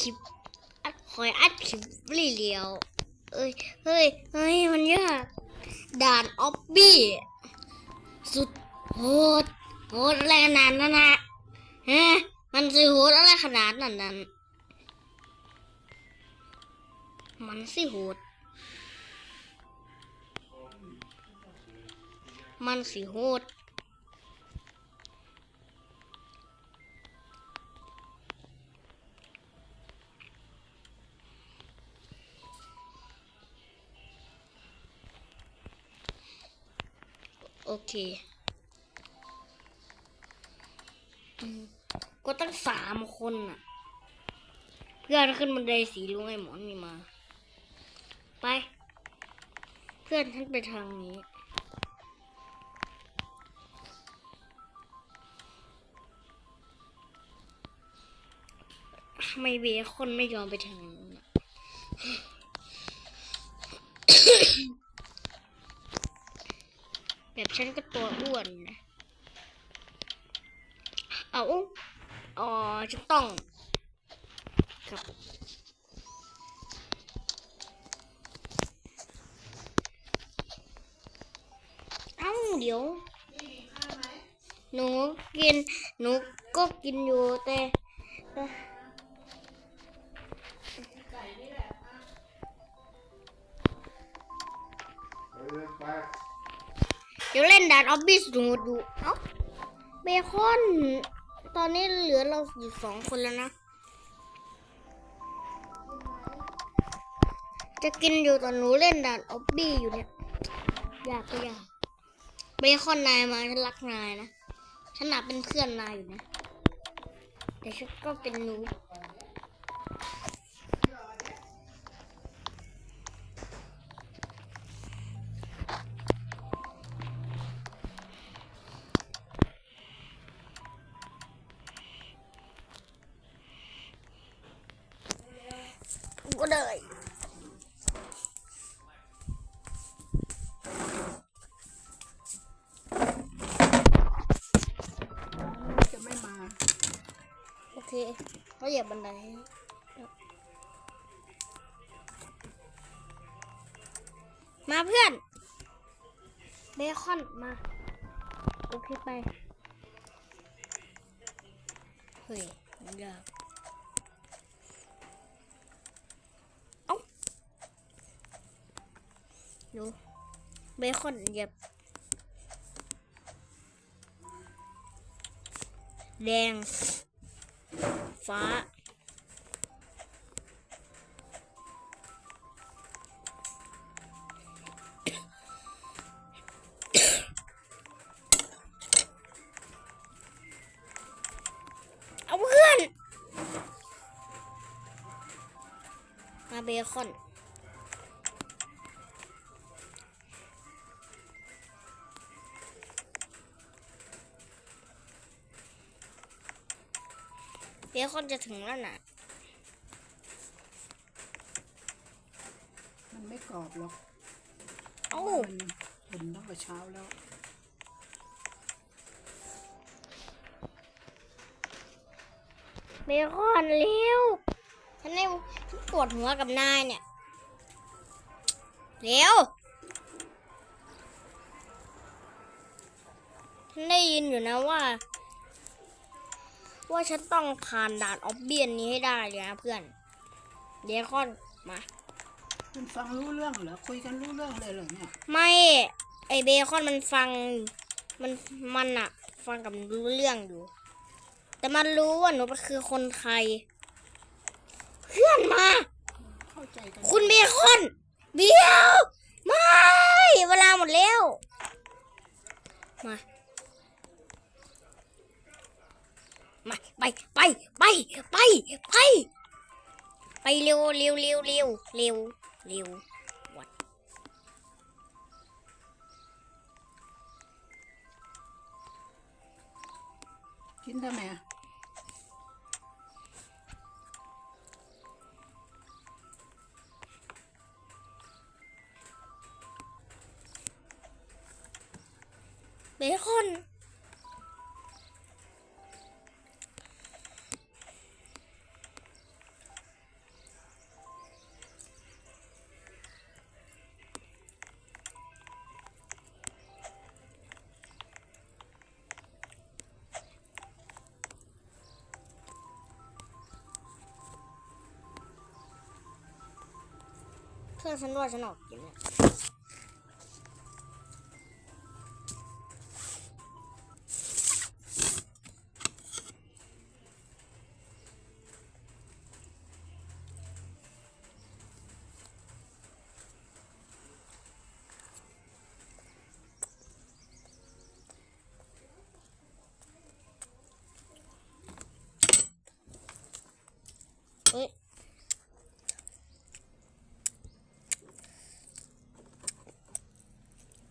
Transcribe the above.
คลิปอัดคอยอัดคลิปเรียวๆเอ้ยเฮ้ยเฮ้ยมันยากด่านออบบี้สุดโหดโหดอะไรขนาดนั้นนะฮะมันสิโหดอะไรขนาดนั้นนั้นมันสิโหดมันสิโหด โอเค ก็ตั้งสามคนน่ะ เพื่อนขึ้นบันไดสีลุงไอ้หมอนนี่มา ไป เพื่อนฉันไปทางนี้ทำไมเบคอนไม่ยอมไปทางนู้ แบบฉันก็ตัวอ้วนนะ เอาอ๋อจะต้องครับเอ้าเดี๋ยว หนูกิน หนูก็กินอยู่แต่แต่ เดี๋ยวเล่นด่านออบบิสดูดูเอ้าเบคอน ตอนนี้เหลือเราอยู่สองคนแล้วนะ จะกินอยู่ตอนหนูเล่นด่านออบบี้อยู่เนี่ย อยากก็อยากเบคอนนายมาฉันรักนายนะ ฉันหนาเป็นเพื่อนนายอยู่นะ แต่ฉันก็เป็นหนู ก็เลยจะไม่มา โอเคเขาเหยียบบันไดมาเพื่อน เบคอนมา โอเคไป เฮ้ยมันยาก ดูเบคอนเหยียบแดง ฟ้า เอาเพื่อน มาเบคอน บคอนจะถึงแล้วนะมันไม่กรอบหรอกเอ้ามันอุ่นตั้งแต่เช้าแล้ว เบคอนเร็วฉันได้ฉันปวดหัวกับนายเนี่ย เร็วฉันได้ยินอยู่นะว่า ว่าฉันต้องผ่านด่านออบเบียนนี้ให้ได้เลยนะเพื่อนเบคอนมามันฟังรู้เรื่องเหรอคุยกันรู้เรื่องเลยเหรอเนี่ยไม่ไอเบคอนมันฟังมันมันอะฟังกับรู้เรื่องอยู่ แต่มันรู้ว่าหนูคือคนไทยเพื่อนมา เข้าใจกันคุณเบคอนเดียวไม่เวลาหมดแล้วมา มาไปไปไปไปไปไปเร็วเร็วเร็วเร็วเร็วเร็ววัดกินทำไมอะเบคอน เพื่อนฉันว่